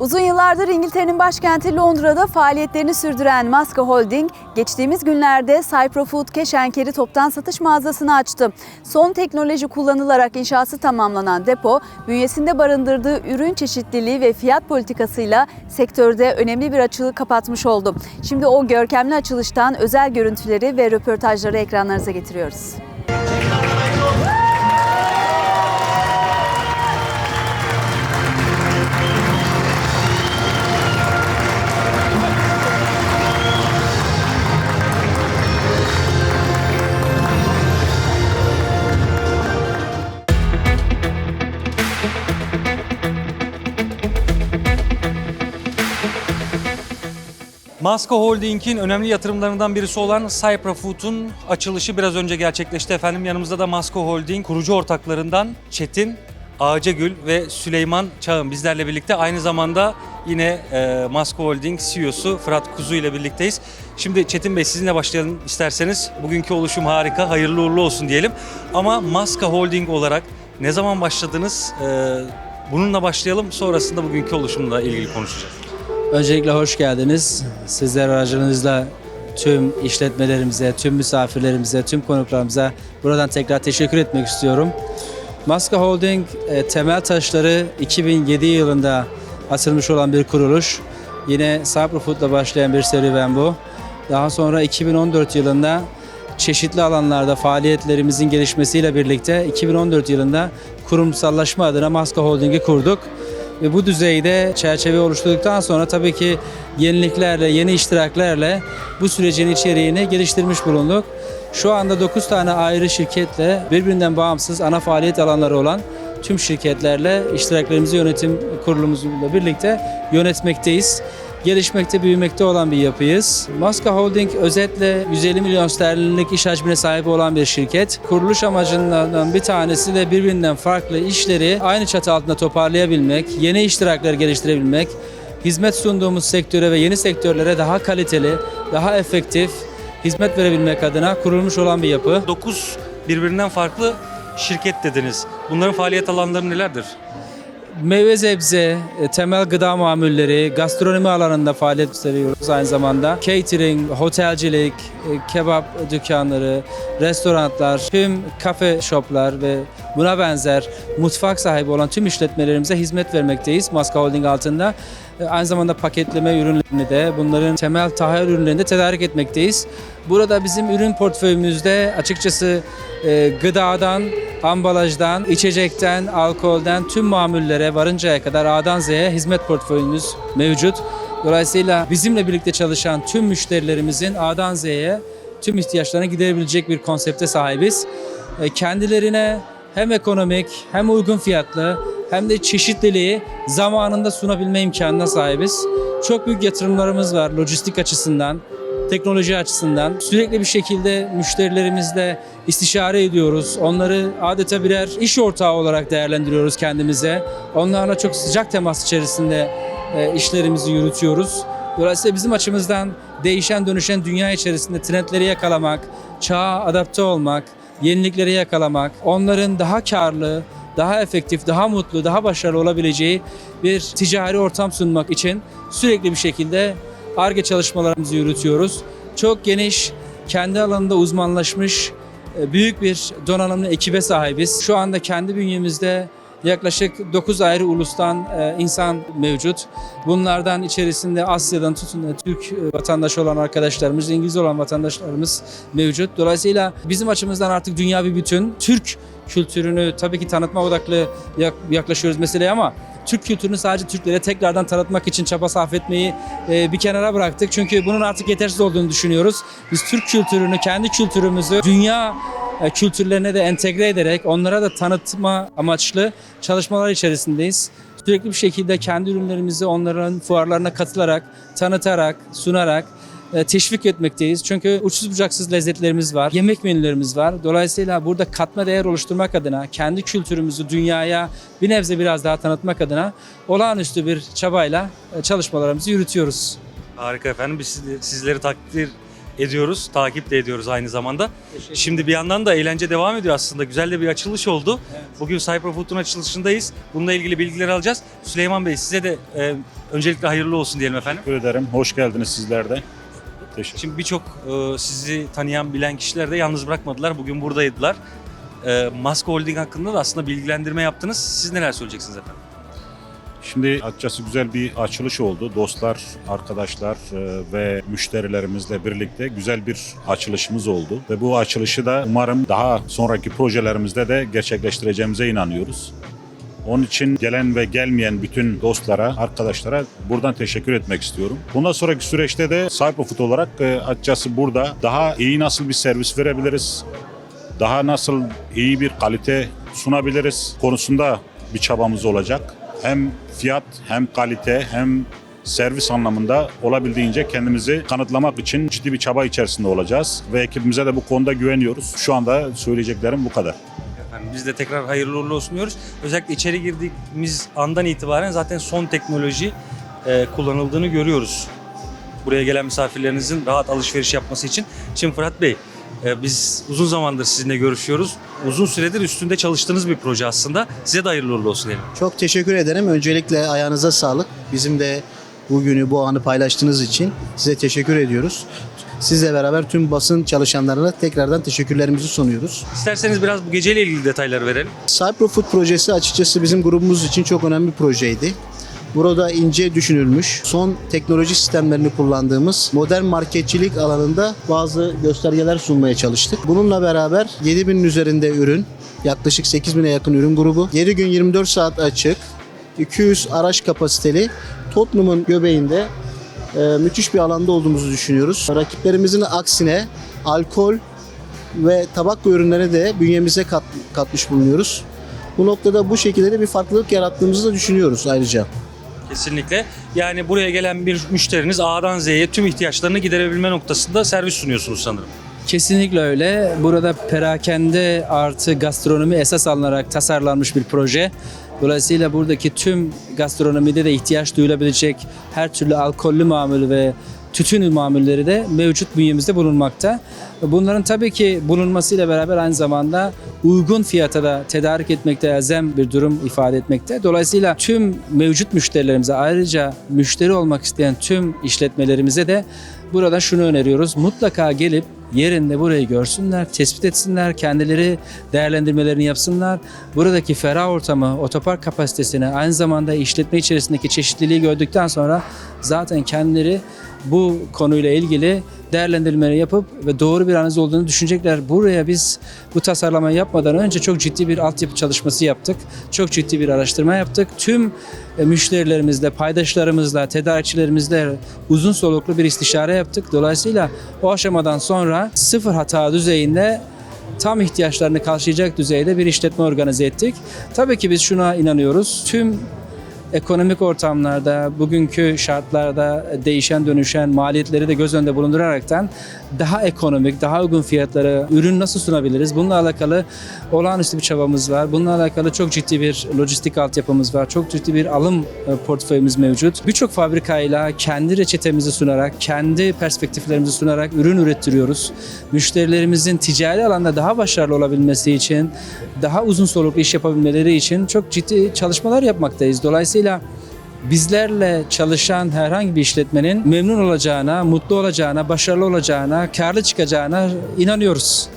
Uzun yıllardır İngiltere'nin başkenti Londra'da faaliyetlerini sürdüren Maska Holding, geçtiğimiz günlerde Cyprofood Keşankeri toptan satış mağazasını açtı. Son teknoloji kullanılarak inşası tamamlanan depo, bünyesinde barındırdığı ürün çeşitliliği ve fiyat politikasıyla sektörde önemli bir açığı kapatmış oldu. Şimdi o görkemli açılıştan özel görüntüleri ve röportajları ekranlarınıza getiriyoruz. Maska Holding'in önemli yatırımlarından birisi olan Cypra Food'un açılışı biraz önce gerçekleşti efendim. Yanımızda da Maska Holding kurucu ortaklarından Çetin Ağacagül ve Süleyman Çağın bizlerle birlikte. Aynı zamanda yine e, Maska Holding CEO'su Fırat Kuzu ile birlikteyiz. Şimdi Çetin Bey sizinle başlayalım isterseniz. Bugünkü oluşum harika, hayırlı uğurlu olsun diyelim. Ama Maska Holding olarak ne zaman başladınız? E, bununla başlayalım. Sonrasında bugünkü oluşumla ilgili konuşacağız. Öncelikle hoş geldiniz. Sizler aracınızla tüm işletmelerimize, tüm misafirlerimize, tüm konuklarımıza buradan tekrar teşekkür etmek istiyorum. Maska Holding e, temel taşları 2007 yılında atılmış olan bir kuruluş. Yine Sabra Food'la başlayan bir serüven bu. Daha sonra 2014 yılında çeşitli alanlarda faaliyetlerimizin gelişmesiyle birlikte 2014 yılında kurumsallaşma adına Maska Holding'i kurduk. Ve bu düzeyde çerçeve oluşturduktan sonra tabii ki yeniliklerle, yeni iştiraklerle bu sürecin içeriğini geliştirmiş bulunduk. Şu anda 9 tane ayrı şirketle birbirinden bağımsız ana faaliyet alanları olan tüm şirketlerle iştiraklerimizi yönetim kurulumuzla birlikte yönetmekteyiz. Gelişmekte, büyümekte olan bir yapıyız. Maska Holding özetle 150 milyon sterlinlik iş hacmine sahip olan bir şirket. Kuruluş amacından bir tanesi de birbirinden farklı işleri aynı çatı altında toparlayabilmek, yeni iştirakları geliştirebilmek, hizmet sunduğumuz sektöre ve yeni sektörlere daha kaliteli, daha efektif hizmet verebilmek adına kurulmuş olan bir yapı. 9 birbirinden farklı şirket dediniz. Bunların faaliyet alanları nelerdir? Meyve sebze, e, temel gıda mamulleri, gastronomi alanında faaliyet gösteriyoruz aynı zamanda. Catering, otelcilik, e, kebap dükkanları, restoranlar, tüm kafe shoplar ve buna benzer mutfak sahibi olan tüm işletmelerimize hizmet vermekteyiz Maska Holding altında. E, Aynı zamanda paketleme ürünlerini de bunların temel tahayyül ürünlerini de tedarik etmekteyiz. Burada bizim ürün portföyümüzde açıkçası e, gıdadan, ambalajdan, içecekten, alkolden tüm mamullere varıncaya kadar A'dan Z'ye hizmet portföyümüz mevcut. Dolayısıyla bizimle birlikte çalışan tüm müşterilerimizin A'dan Z'ye tüm ihtiyaçlarını giderebilecek bir konsepte sahibiz. E, Kendilerine hem ekonomik hem uygun fiyatlı hem de çeşitliliği zamanında sunabilme imkanına sahibiz. Çok büyük yatırımlarımız var lojistik açısından, teknoloji açısından. Sürekli bir şekilde müşterilerimizle istişare ediyoruz. Onları adeta birer iş ortağı olarak değerlendiriyoruz kendimize. Onlarla çok sıcak temas içerisinde e, işlerimizi yürütüyoruz. Dolayısıyla bizim açımızdan değişen dönüşen dünya içerisinde trendleri yakalamak, çağa adapte olmak, yenilikleri yakalamak, onların daha karlı, daha efektif, daha mutlu, daha başarılı olabileceği bir ticari ortam sunmak için sürekli bir şekilde ARGE çalışmalarımızı yürütüyoruz. Çok geniş, kendi alanında uzmanlaşmış e, büyük bir donanımlı ekibe sahibiz. Şu anda kendi bünyemizde yaklaşık 9 ayrı ulustan e, insan mevcut. Bunlardan içerisinde Asya'dan tutun da Türk e, vatandaşı olan arkadaşlarımız, İngiliz olan vatandaşlarımız mevcut. Dolayısıyla bizim açımızdan artık dünya bir bütün. Türk kültürünü tabii ki tanıtma odaklı yak- yaklaşıyoruz meseleye ama Türk kültürünü sadece Türklere tekrardan tanıtmak için çaba sarf etmeyi e, bir kenara bıraktık. Çünkü bunun artık yetersiz olduğunu düşünüyoruz. Biz Türk kültürünü, kendi kültürümüzü dünya e, kültürlerine de entegre ederek onlara da tanıtma amaçlı çalışmalar içerisindeyiz. Sürekli bir şekilde kendi ürünlerimizi onların fuarlarına katılarak, tanıtarak, sunarak e, teşvik etmekteyiz. Çünkü uçsuz bucaksız lezzetlerimiz var, yemek menülerimiz var. Dolayısıyla burada katma değer oluşturmak adına, kendi kültürümüzü dünyaya bir nebze biraz daha tanıtmak adına olağanüstü bir çabayla e, çalışmalarımızı yürütüyoruz. Harika efendim. Biz sizleri takdir ediyoruz, takip de ediyoruz aynı zamanda. Şimdi bir yandan da eğlence devam ediyor aslında. Güzel de bir açılış oldu. Bugün Cyberfood'un açılışındayız. Bununla ilgili bilgileri alacağız. Süleyman Bey size de e, öncelikle hayırlı olsun diyelim efendim. Teşekkür ederim. Hoş geldiniz sizler de. Teşekkür Şimdi birçok e, sizi tanıyan, bilen kişiler de yalnız bırakmadılar. Bugün buradaydılar. E, Maske Holding hakkında da aslında bilgilendirme yaptınız. Siz neler söyleyeceksiniz efendim? Şimdi açıkçası güzel bir açılış oldu. Dostlar, arkadaşlar e, ve müşterilerimizle birlikte güzel bir açılışımız oldu. Ve bu açılışı da umarım daha sonraki projelerimizde de gerçekleştireceğimize inanıyoruz. Onun için gelen ve gelmeyen bütün dostlara, arkadaşlara buradan teşekkür etmek istiyorum. Bundan sonraki süreçte de Cyberfood olarak e, açıkçası burada daha iyi nasıl bir servis verebiliriz, daha nasıl iyi bir kalite sunabiliriz konusunda bir çabamız olacak. Hem fiyat hem kalite hem servis anlamında olabildiğince kendimizi kanıtlamak için ciddi bir çaba içerisinde olacağız ve ekibimize de bu konuda güveniyoruz. Şu anda söyleyeceklerim bu kadar. Efendim biz de tekrar hayırlı uğurlu olsun diyoruz. Özellikle içeri girdiğimiz andan itibaren zaten son teknoloji e, kullanıldığını görüyoruz. Buraya gelen misafirlerinizin rahat alışveriş yapması için. Şimdi Fırat Bey, biz uzun zamandır sizinle görüşüyoruz. Uzun süredir üstünde çalıştığınız bir proje aslında. Size de hayırlı uğurlu olsun diyelim. Çok teşekkür ederim. Öncelikle ayağınıza sağlık. Bizim de bugünü, bu anı paylaştığınız için size teşekkür ediyoruz. Sizle beraber tüm basın çalışanlarına tekrardan teşekkürlerimizi sunuyoruz. İsterseniz biraz bu geceyle ilgili detayları verelim. Cyberfood projesi açıkçası bizim grubumuz için çok önemli bir projeydi. Burada ince düşünülmüş, son teknoloji sistemlerini kullandığımız modern marketçilik alanında bazı göstergeler sunmaya çalıştık. Bununla beraber 7000'in üzerinde ürün, yaklaşık 8000'e yakın ürün grubu, 7 gün 24 saat açık, 200 araç kapasiteli Tottenham'ın göbeğinde e, müthiş bir alanda olduğumuzu düşünüyoruz. Rakiplerimizin aksine alkol ve tabak ürünleri de bünyemize kat, katmış bulunuyoruz. Bu noktada bu şekilde de bir farklılık yarattığımızı da düşünüyoruz ayrıca. Kesinlikle. Yani buraya gelen bir müşteriniz A'dan Z'ye tüm ihtiyaçlarını giderebilme noktasında servis sunuyorsunuz sanırım. Kesinlikle öyle. Burada perakende artı gastronomi esas alınarak tasarlanmış bir proje. Dolayısıyla buradaki tüm gastronomide de ihtiyaç duyulabilecek her türlü alkollü mamul ve tütün mamulleri de mevcut bünyemizde bulunmakta. Bunların tabii ki bulunmasıyla beraber aynı zamanda uygun fiyata da tedarik etmekte elzem bir durum ifade etmekte. Dolayısıyla tüm mevcut müşterilerimize ayrıca müşteri olmak isteyen tüm işletmelerimize de burada şunu öneriyoruz. Mutlaka gelip yerinde burayı görsünler, tespit etsinler, kendileri değerlendirmelerini yapsınlar. Buradaki ferah ortamı, otopark kapasitesini, aynı zamanda işletme içerisindeki çeşitliliği gördükten sonra zaten kendileri bu konuyla ilgili değerlendirmeleri yapıp ve doğru bir analiz olduğunu düşünecekler. Buraya biz bu tasarlamayı yapmadan önce çok ciddi bir altyapı çalışması yaptık. Çok ciddi bir araştırma yaptık. Tüm e, müşterilerimizle, paydaşlarımızla, tedarikçilerimizle uzun soluklu bir istişare yaptık. Dolayısıyla o aşamadan sonra sıfır hata düzeyinde tam ihtiyaçlarını karşılayacak düzeyde bir işletme organize ettik. Tabii ki biz şuna inanıyoruz. Tüm ekonomik ortamlarda, bugünkü şartlarda değişen dönüşen maliyetleri de göz önünde bulunduraraktan daha ekonomik, daha uygun fiyatlara ürün nasıl sunabiliriz? Bununla alakalı olağanüstü bir çabamız var. Bununla alakalı çok ciddi bir lojistik altyapımız var. Çok ciddi bir alım e, portföyümüz mevcut. Birçok fabrikayla kendi reçetemizi sunarak, kendi perspektiflerimizi sunarak ürün ürettiriyoruz. Müşterilerimizin ticari alanda daha başarılı olabilmesi için, daha uzun soluklu iş yapabilmeleri için çok ciddi çalışmalar yapmaktayız. Dolayısıyla bizlerle çalışan herhangi bir işletmenin memnun olacağına, mutlu olacağına, başarılı olacağına, karlı çıkacağına inanıyoruz.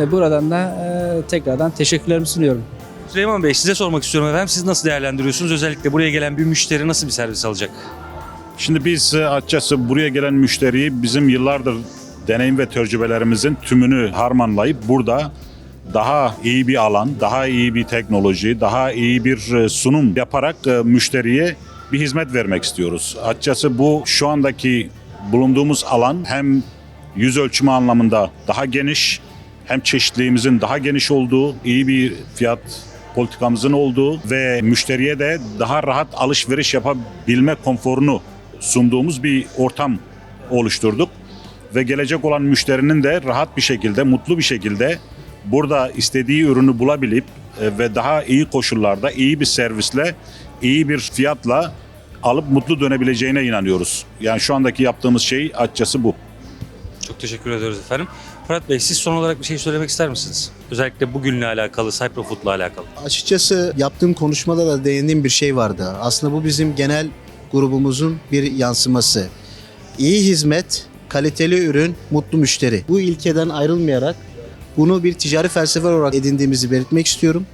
E, Buradan da e, tekrardan teşekkürlerimi sunuyorum. Süleyman Bey size sormak istiyorum efendim. Siz nasıl değerlendiriyorsunuz? Özellikle buraya gelen bir müşteri nasıl bir servis alacak? Şimdi biz e, açıkçası buraya gelen müşteriyi bizim yıllardır deneyim ve tecrübelerimizin tümünü harmanlayıp burada daha iyi bir alan, daha iyi bir teknoloji, daha iyi bir e, sunum yaparak e, müşteriye bir hizmet vermek istiyoruz. Açıkçası bu şu andaki bulunduğumuz alan hem yüz ölçümü anlamında daha geniş hem çeşitliliğimizin daha geniş olduğu, iyi bir fiyat politikamızın olduğu ve müşteriye de daha rahat alışveriş yapabilme konforunu sunduğumuz bir ortam oluşturduk. Ve gelecek olan müşterinin de rahat bir şekilde, mutlu bir şekilde burada istediği ürünü bulabilip e, ve daha iyi koşullarda, iyi bir servisle, iyi bir fiyatla alıp mutlu dönebileceğine inanıyoruz. Yani şu andaki yaptığımız şey açıkçası bu. Çok teşekkür ediyoruz efendim. Fırat Bey siz son olarak bir şey söylemek ister misiniz? Özellikle bugünle alakalı, Cypro Food'la alakalı. Açıkçası yaptığım konuşmada da değindiğim bir şey vardı. Aslında bu bizim genel grubumuzun bir yansıması. İyi hizmet, kaliteli ürün, mutlu müşteri. Bu ilkeden ayrılmayarak bunu bir ticari felsefe olarak edindiğimizi belirtmek istiyorum.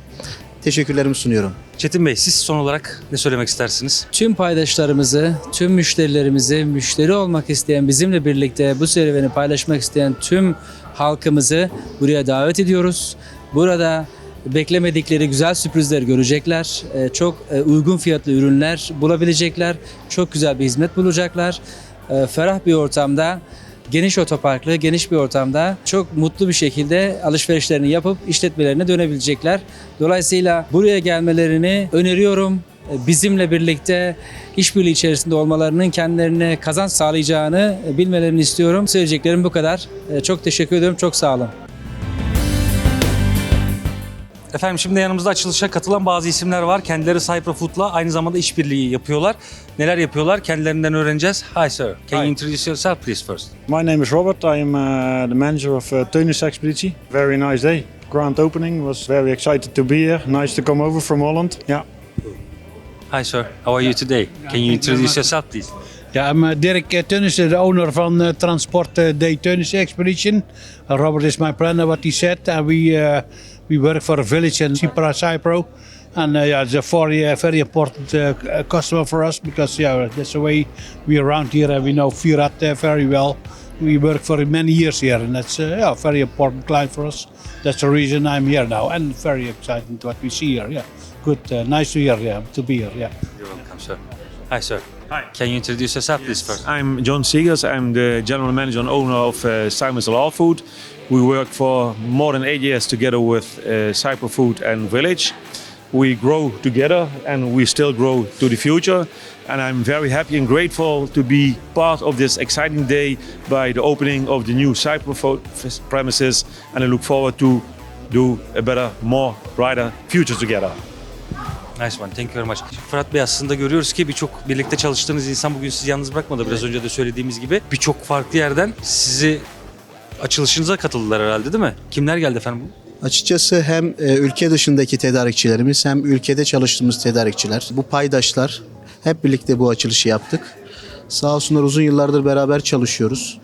Teşekkürlerimi sunuyorum. Çetin Bey siz son olarak ne söylemek istersiniz? Tüm paydaşlarımızı, tüm müşterilerimizi, müşteri olmak isteyen, bizimle birlikte bu serüveni paylaşmak isteyen tüm halkımızı buraya davet ediyoruz. Burada beklemedikleri güzel sürprizler görecekler. Ee, Çok e, uygun fiyatlı ürünler bulabilecekler. Çok güzel bir hizmet bulacaklar. Ee, Ferah bir ortamda, geniş otoparklı, geniş bir ortamda çok mutlu bir şekilde alışverişlerini yapıp işletmelerine dönebilecekler. Dolayısıyla buraya gelmelerini öneriyorum. Ee, Bizimle birlikte işbirliği içerisinde olmalarının kendilerine kazanç sağlayacağını e, bilmelerini istiyorum. Söyleyeceklerim bu kadar. Ee, Çok teşekkür ediyorum. Çok sağ olun. Efendim şimdi yanımızda açılışa katılan bazı isimler var. Kendileri Cypro Food'la aynı zamanda işbirliği yapıyorlar. Neler yapıyorlar? Kendilerinden öğreneceğiz. Hi sir. Can you Hi. introduce yourself please first? My name is Robert. I am uh, the manager of uh, Teunis Expeditie. Very nice day. Grand opening. Was very excited to be here. Nice to come over from Holland. Yeah. Hi sir. How are you today? Can you introduce yourself please? Ja, I'm uh, Dirk uh, Teunissen, de owner van uh, Transport uh, Day Teunissen Expedition. Uh, Robert is my planner, what he said. And we, uh, we work for a village in Cypra, Cypro. And uh, yeah, it's a very, uh, very important uh, customer for us because yeah, that's the way we are around here and we know Firat uh, very well. We work for many years here and that's uh, yeah, a very important client for us. That's the reason I'm here now and very excited what we see here. Yeah, good, uh, nice to hear, yeah, to be here. Yeah. You're welcome sir. Hi sir. Hi. Can you introduce yourself please first? I'm John Segers. I'm the general manager and owner of uh, Simon's Halal Food. We work for more than eight years together with uh, Cypher Food and Village. We grow together and we still grow to the future. And I'm very happy and grateful to be part of this exciting day by the opening of the new Cypher Food premises. And I look forward to do a better, more brighter future together. Nice one. Thank you very much. Fırat Bey aslında görüyoruz ki birçok birlikte çalıştığınız insan bugün sizi yalnız bırakmadı. Biraz önce de söylediğimiz gibi birçok farklı yerden sizi açılışınıza katıldılar herhalde değil mi? Kimler geldi efendim? Açıkçası hem e, ülke dışındaki tedarikçilerimiz hem ülkede çalıştığımız tedarikçiler, bu paydaşlar hep birlikte bu açılışı yaptık. Sağ olsunlar uzun yıllardır beraber çalışıyoruz.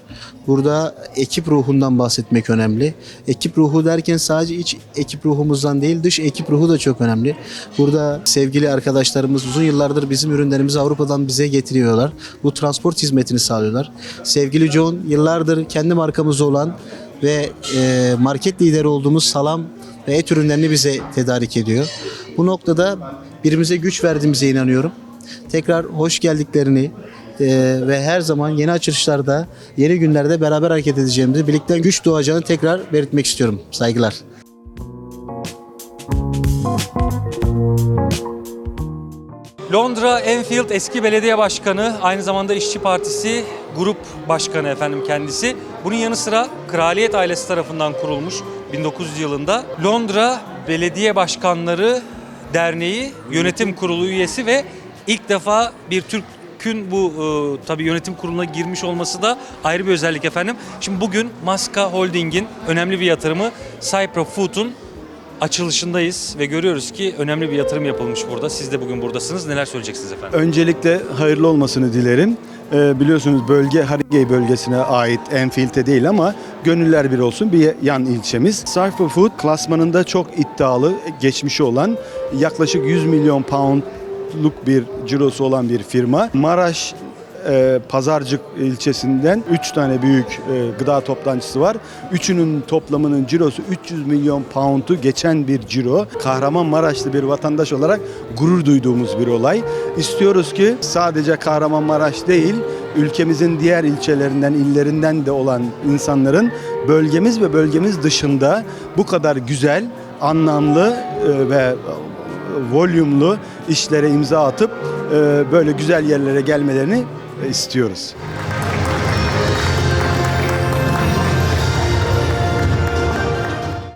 Burada ekip ruhundan bahsetmek önemli. Ekip ruhu derken sadece iç ekip ruhumuzdan değil dış ekip ruhu da çok önemli. Burada sevgili arkadaşlarımız uzun yıllardır bizim ürünlerimizi Avrupa'dan bize getiriyorlar. Bu transport hizmetini sağlıyorlar. Sevgili John yıllardır kendi markamız olan ve e, market lideri olduğumuz salam ve et ürünlerini bize tedarik ediyor. Bu noktada birbirimize güç verdiğimize inanıyorum. Tekrar hoş geldiklerini e, ve her zaman yeni açılışlarda, yeni günlerde beraber hareket edeceğimizi, birlikte güç doğacağını tekrar belirtmek istiyorum. Saygılar. Londra Enfield eski belediye başkanı, aynı zamanda İşçi Partisi grup başkanı efendim kendisi. Bunun yanı sıra kraliyet ailesi tarafından kurulmuş 1900 yılında Londra Belediye Başkanları Derneği Yönetim Kurulu üyesi ve ilk defa bir Türk'ün bu e, tabii yönetim kuruluna girmiş olması da ayrı bir özellik efendim. Şimdi bugün Maska Holding'in önemli bir yatırımı Cypro Food'un açılışındayız ve görüyoruz ki önemli bir yatırım yapılmış burada. Siz de bugün buradasınız. Neler söyleyeceksiniz efendim? Öncelikle hayırlı olmasını dilerim. Ee, biliyorsunuz bölge Harringay bölgesine ait Enfield'e değil ama gönüller bir olsun bir yan ilçemiz. Cypher Food klasmanında çok iddialı, geçmişi olan yaklaşık 100 milyon poundluk bir cirosu olan bir firma. Maraş e, Pazarcık ilçesinden 3 tane büyük e, gıda toptancısı var. Üçünün toplamının cirosu 300 milyon pound'u geçen bir ciro. Kahramanmaraşlı bir vatandaş olarak gurur duyduğumuz bir olay. İstiyoruz ki sadece Kahramanmaraş değil, ülkemizin diğer ilçelerinden, illerinden de olan insanların bölgemiz ve bölgemiz dışında bu kadar güzel, anlamlı e, ve volümlü işlere imza atıp e, böyle güzel yerlere gelmelerini istiyoruz.